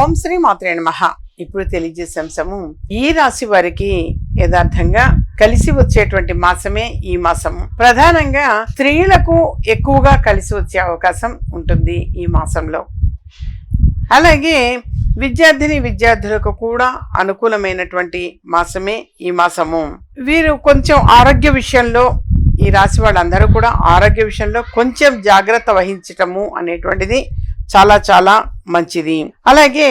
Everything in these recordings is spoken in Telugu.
ఓం శ్రీ మాత్రే నమః. ఇప్పుడు తెలియజేసే అంశము ఈ రాశి వారికి యథార్థంగా కలిసి వచ్చేటువంటి మాసమే ఈ మాసము. ప్రధానంగా స్త్రీలకు ఎక్కువగా కలిసి వచ్చే అవకాశం ఉంటుంది ఈ మాసంలో. అలాగే విద్యార్థిని విద్యార్థులకు కూడా అనుకూలమైనటువంటి మాసమే ఈ మాసము. వీరు కొంచెం ఆరోగ్య విషయంలో ఈ రాశి వాళ్ళందరూ కూడా ఆరోగ్య విషయంలో కొంచెం జాగ్రత్త వహించటము అనేటువంటిది చాలా చాలా మంచిది. అలాగే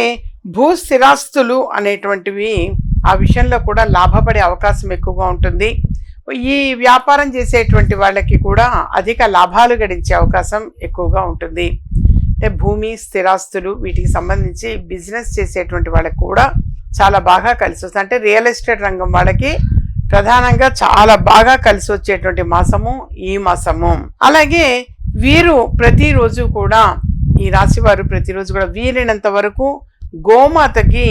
భూ స్థిరాస్తులు అనేటువంటివి ఆ విషయంలో కూడా లాభపడే అవకాశం ఎక్కువగా ఉంటుంది. ఈ వ్యాపారం చేసేటువంటి వాళ్ళకి కూడా అధిక లాభాలు గడించే అవకాశం ఎక్కువగా ఉంటుంది. అంటే భూమి స్థిరాస్తులు వీటికి సంబంధించి బిజినెస్ చేసేటువంటి వాళ్ళకి కూడా చాలా బాగా కలిసి వస్తుంది అంటే రియల్ ఎస్టేట్ రంగం వాళ్ళకి ప్రధానంగా చాలా బాగా కలిసి వచ్చేటువంటి మాసము ఈ మాసము. అలాగే వీరు ప్రతిరోజు కూడా ఈ రాశి వారు ప్రతిరోజు కూడా వీలైనంత వరకు గోమాతకి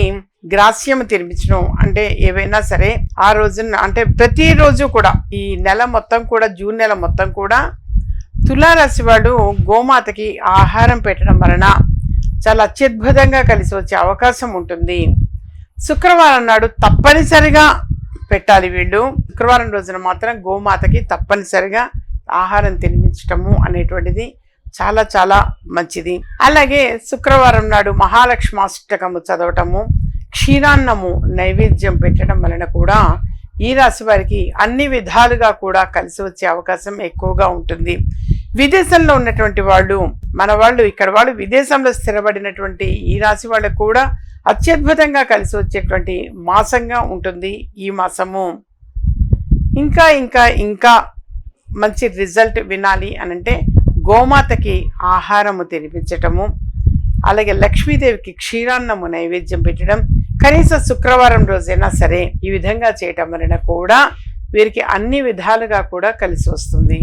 గ్రాస్యం తినిపించడం అంటే ఏవైనా సరే ఆ రోజున అంటే ప్రతిరోజు కూడా ఈ నెల మొత్తం కూడా జూన్ నెల మొత్తం కూడా తులారాశి వాడు గోమాతకి ఆహారం పెట్టడం వలన చాలా అత్యద్భుతంగా కలిసి వచ్చే అవకాశం ఉంటుంది. శుక్రవారం నాడు తప్పనిసరిగా పెట్టాలి వీళ్ళు. శుక్రవారం రోజున మాత్రం గోమాతకి తప్పనిసరిగా ఆహారం తినిపించటము అనేటువంటిది చాలా చాలా మంచిది. అలాగే శుక్రవారం నాడు మహాలక్ష్మి అష్టకము చదవటము క్షీరాన్నము నైవేద్యం పెట్టడం వలన కూడా ఈ రాశి వారికి అన్ని విధాలుగా కూడా కలిసి వచ్చే అవకాశం ఎక్కువగా ఉంటుంది. విదేశంలో ఉన్నటువంటి వాళ్ళు మన వాళ్ళు ఇక్కడ వాళ్ళు విదేశంలో స్థిరపడినటువంటి ఈ రాశి వాళ్ళకు కూడా అత్యద్భుతంగా కలిసి వచ్చేటువంటి మాసంగా ఉంటుంది ఈ మాసము. ఇంకా ఇంకా ఇంకా మంచి రిజల్ట్ వినాలి అని అంటే గోమాతకి ఆహారము తినిపించటము అలాగే లక్ష్మీదేవికి క్షీరాన్నము నైవేద్యం పెట్టడం కనీసం శుక్రవారం రోజైనా సరే ఈ విధంగా చేయటం వలన కూడా వీరికి అన్ని విధాలుగా కూడా కలిసి వస్తుంది.